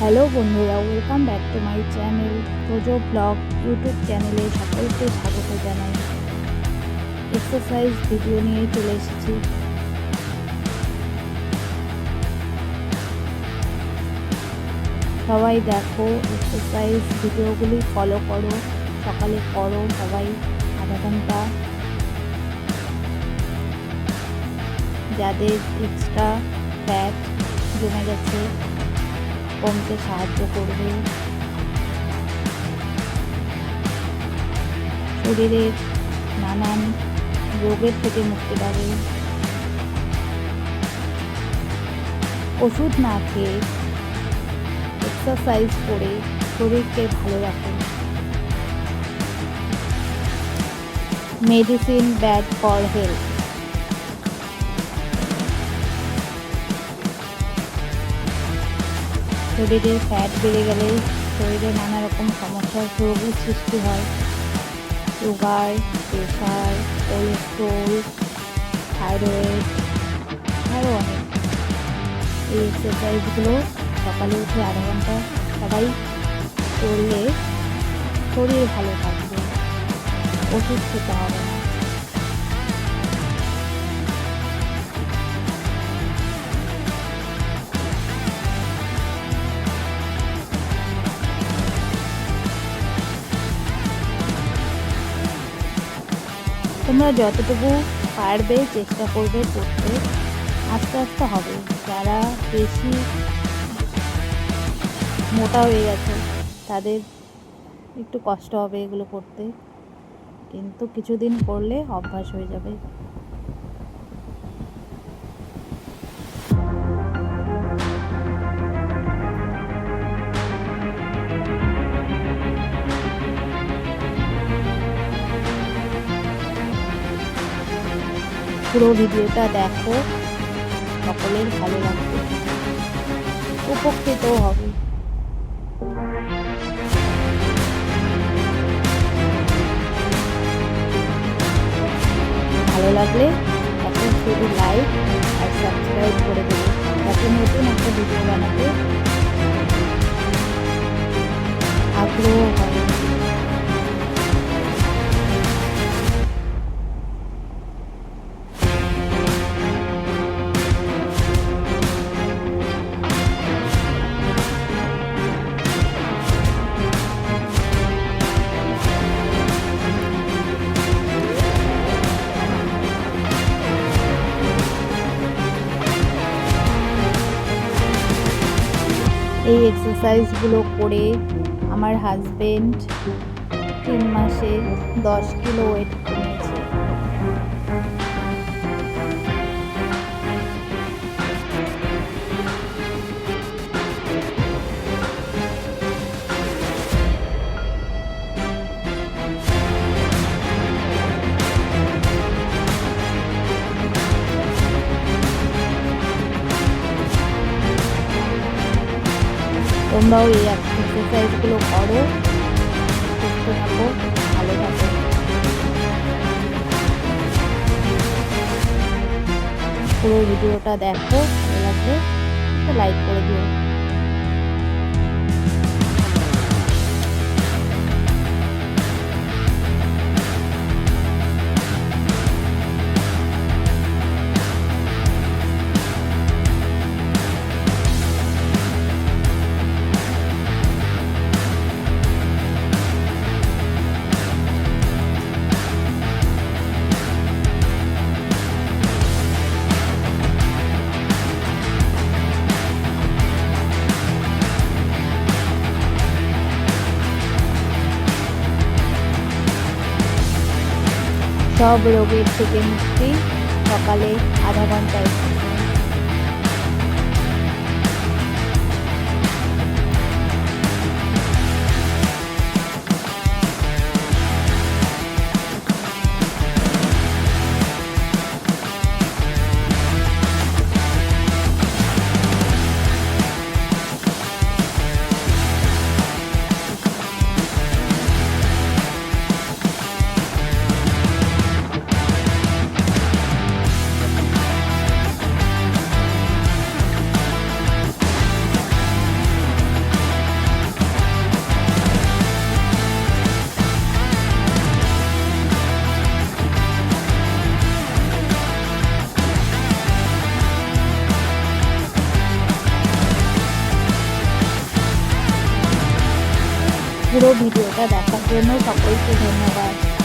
Hello বন্ধুরা, welcome back to my channel Tojo blog YouTube চ্যানেলে সকলকে স্বাগত জানাই। এক্সারসাইজ ভিডিও নিয়ে চলে এসেছি। সবাই দেখো, এক্সারসাইজ ভিডিওগুলি ফলো করো, সকালে করো সবাই, আধা ঘণ্টা। যাদের এক্সট্রা ফ্যাট জমে গেছে কমতে সাহায্য করবে। শরীরের নানান রোগের থেকে মুক্তি পাবে। ওষুধ না খেয়ে এক্সারসাইজ করে শরীরকে ভালো রাখুন। মেডিসিন ব্যাড ফর হেলথ শরীরের ফ্যাট বেড়ে গেলে শরীরে নানা রকম সমস্যার রোগের সৃষ্টি হয়। সুগার প্রেশার কোলেস্ট্রল থাইরয়েড আরও অনেক। এই এক্সারসাইজগুলো সকালে উঠে আধা ঘণ্টা সবাই করলে শরীর ভালো থাকবে। ওষুধ খেতে হবে। না তোমরা যতটুকু পারবে চেষ্টা করবে, করতে আস্তে আস্তে হবে। যারা বেশি মোটা হয়ে গেছে, তাদের একটু কষ্ট হবে এগুলো করতে। কিন্তু কিছুদিন করলে অভ্যাস হয়ে যাবে। পুরো ভিডিওটা দেখো। সকলের ভালো লাগবে। উপকৃত হবে। ভালো লাগলে এখন শুধু লাইক আর সাবস্ক্রাইব করে দেবে। যাতে নতুন একটা ভিডিও বানাতে এই এক্সারসাইজগুলো করে আমার হাজবেন্ড তিন মাসে দশ কিলো ওয়েট তোমরাও এই এক্সারসাইজগুলো করো, সুস্থ থাকো, ভালো থাকো। পুরো ভিডিওটা দেখো, ভালো লাগলে লাইক করে দিও। সব রোগের থেকে মুক্তি সকালে আধা ঘণ্টা পুরো ভিডিওটা দেখার জন্য সকলকে ধন্যবাদ।